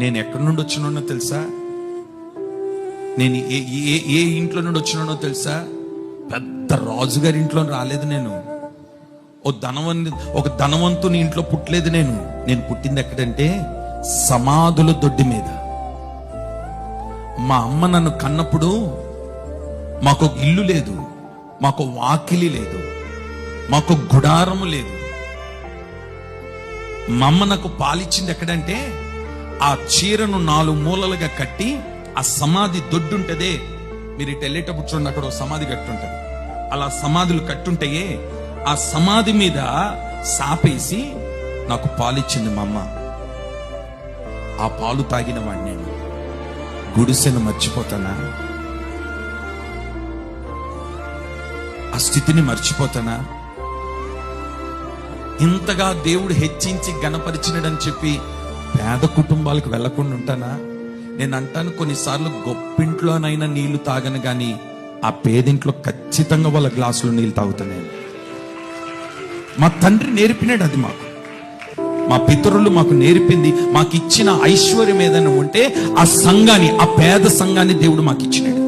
నేను ఎక్కడి నుండి వచ్చినానో తెలుసా? నేను ఏ ఏ ఏ ఇంట్లో నుండి వచ్చినానో తెలుసా? పెద్ద రాజుగారి ఇంట్లో రాలేదు నేను. ఓ ధనవంతు ఒక ధనవంతుని ఇంట్లో పుట్టలేదు నేను. నేను పుట్టింది ఎక్కడంటే సమాధుల దొడ్డి మీద. మా అమ్మ నన్ను కన్నప్పుడు మాకు ఒక ఇల్లు లేదు మాకు వాకిలి లేదు మాకు గుడారము లేదు. మా అమ్మ నాకు పాలిచ్చింది ఎక్కడంటే ఆ చీరను నాలుగు మూలలుగా కట్టి ఆ సమాధి దొడ్డుంటదే. మీరు ఇటు వెళ్ళేటప్పుడు చూడండి అక్కడ సమాధి కట్టుంటది. అలా సమాధులు కట్టుంటాయే ఆ సమాధి మీద సాపేసి నాకు పాలిచ్చింది మా అమ్మ. ఆ పాలు తాగిన వాడిని నేను. గుడిసెను మర్చిపోతానా? ఆ స్థితిని మర్చిపోతానా? ఇంతగా దేవుడు హెచ్చించి గణపరిచినడని చెప్పి పేద కుటుంబాలకు వెళ్ళకుండా ఉంటానా? నేను అంటాను కొన్నిసార్లు గొప్పింట్లోనైనా నీళ్ళు తాగను కానీ ఆ పేదింట్లో ఖచ్చితంగా వాళ్ళ గ్లాసులో నీళ్ళు తాగుతాను. మా తండ్రి నేర్పినాడు అది మాకు. మా పితరులు మాకు నేర్పింది మాకు ఇచ్చిన ఐశ్వర్యం ఏదైనా ఉంటే ఆ సంఘాన్ని ఆ పేద సంఘాన్ని దేవుడు మాకు ఇచ్చినాడు